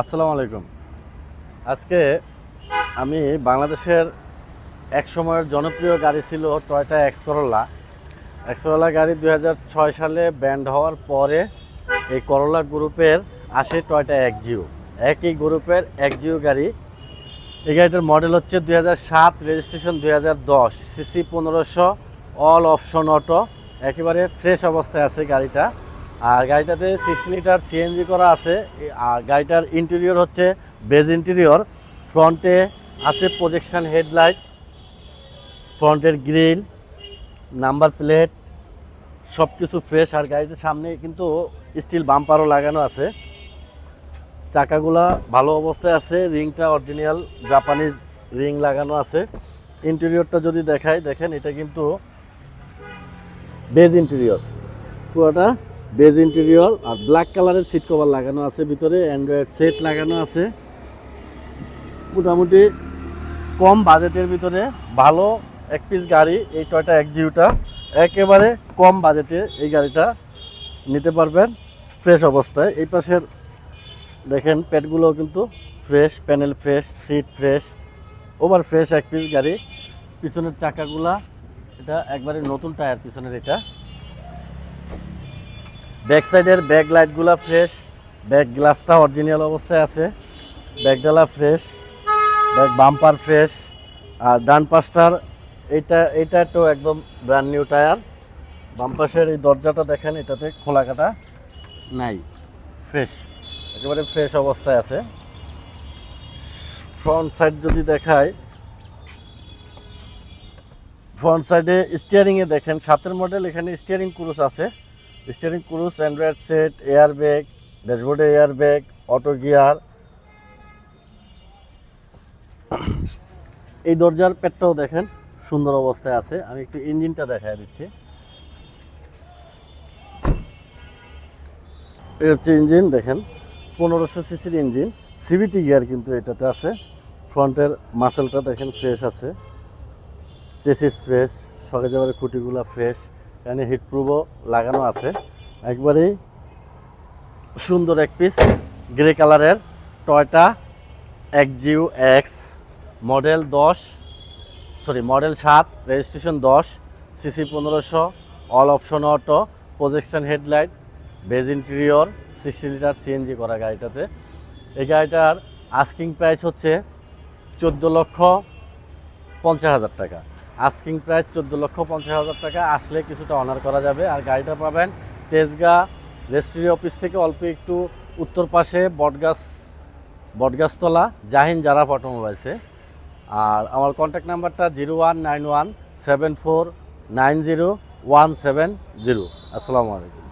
আসসালামু আলাইকুম। আজকে আমি বাংলাদেশের এক সময়ের জনপ্রিয় গাড়ি ছিল Toyota X Corolla X Corolla গাড়ি দু হাজার ছয় সালে ব্যান্ড হওয়ার পরে এই করোলা গ্রুপের আসে টয়টা একজিও একই গ্রুপের একজিও গাড়ি। এই গাড়িটার মডেল হচ্ছে দুই সাত রেজিস্ট্রেশন দুই দশ সিসি পনেরোশো অল অপশন অটো একেবারে ফ্রেশ অবস্থায় আছে গাড়িটা। আর গাড়িটাতে সিক্স লিটার সিএনজি করা আছে। আর গাড়িটার ইন্টেরিয়র হচ্ছে বেজ ইন্টেরিয়র ফ্রন্টে আছে প্রজেকশন হেডলাইট ফ্রন্টের গ্রিল নাম্বার প্লেট সব কিছু ফ্রেশ আর গাড়িটার সামনে কিন্তু স্টিল বাম্পারও লাগানো আছে। চাকাগুলা ভালো অবস্থায় আছে। রিংটা অরিজিনাল জাপানিজ রিং লাগানো আছে। ইন্টেরিয়রটা যদি দেখাই, দেখেন এটা কিন্তু বেজ ইন্টেরিয়র পুরোটা বেজ ইন্টেরিয়র আর ব্ল্যাক কালারের সিট কভার লাগানো আছে ভিতরে অ্যান্ড্রয়েড সেট লাগানো আছে। মোটামুটি কম বাজেটের ভিতরে ভালো এক পিস গাড়ি, এই টয়টা একজিউটা একেবারে কম বাজেটে এই গাড়িটা নিতে পারবেন ফ্রেশ অবস্থায়। এই পাশের দেখেন পেটগুলো কিন্তু fresh panel fresh seat fresh over fresh এক পিস গাড়ি। পিছনের চাকাগুলা, এটা একবারে নতুন টায়ার পিছনের এটা। ব্যাক সাইডের ব্যাক লাইটগুলা ফ্রেশ ব্যাক গ্লাসটা অরিজিনাল অবস্থায় আছে ব্যাকডালা ফ্রেশ ব্যাক বাম্পার ফ্রেশ আর ডান পাশটার এইটা এইটা তো একদম ব্র্যান্ড নিউ টায়ার বাম পাশের এই দরজাটা দেখেন, এটাতে খোলা কাটা নাই ফ্রেশ একেবারে ফ্রেশ অবস্থায় আছে। ফ্রন্ট সাইড যদি দেখায় ফ্রন্ট সাইডে স্টিয়ারিংয়ে দেখেন, সাতের মডেল এখানে স্টিয়ারিং ক্রুজ আছে। Steering cruise android set air bag ড্যাশবোর্ডে এয়ার ব্যাগ অটো গিয়ার এই দরজার পেটটাও দেখেন, সুন্দর অবস্থায় আছে। আমি একটু ইঞ্জিনটা দেখাই দিচ্ছি। এই হচ্ছে ইঞ্জিন, দেখেন, পনেরোশো সিসির ইঞ্জিন। সিবিটি গিয়ার কিন্তু এটাতে আছে। ফ্রন্টের মাসেলটা দেখেন ফ্রেশ আছে। চেসিস ফ্রেশ সঙ্গে যাবার খুঁটিগুলো ফ্রেশ এখানে হিটপ্রুফও লাগানো আছে। একবারেই সুন্দর এক পিস গ্রে কালারের টয়টা একজিউ এক্স মডেল দশ সরি মডেল সাত রেজিস্ট্রেশন দশ সিসি পনেরোশো all option auto projection headlight beige interior sixty litre CNG করা গাড়িটাতে। এই গাড়িটার আস্কিং প্রাইস হচ্ছে চোদ্দ লক্ষ পঞ্চাশ হাজার টাকা। আস্কিং প্রাইস চোদ্দ লক্ষ পঞ্চাশ হাজার টাকা। আসলে কিছুটা অনার করা যাবে। আর গাড়িটা পাবেন তেজগা রেজিস্ট্রি অফিস থেকে অল্প একটু উত্তর পাশে বটগাছ, বটগাছতলা, জাহিন জারাফ অটোমোবাইলসে আর আমার কন্ট্যাক্ট নাম্বারটা zero one nine one seven four nine zero one seven zero আসসালামু আলাইকুম।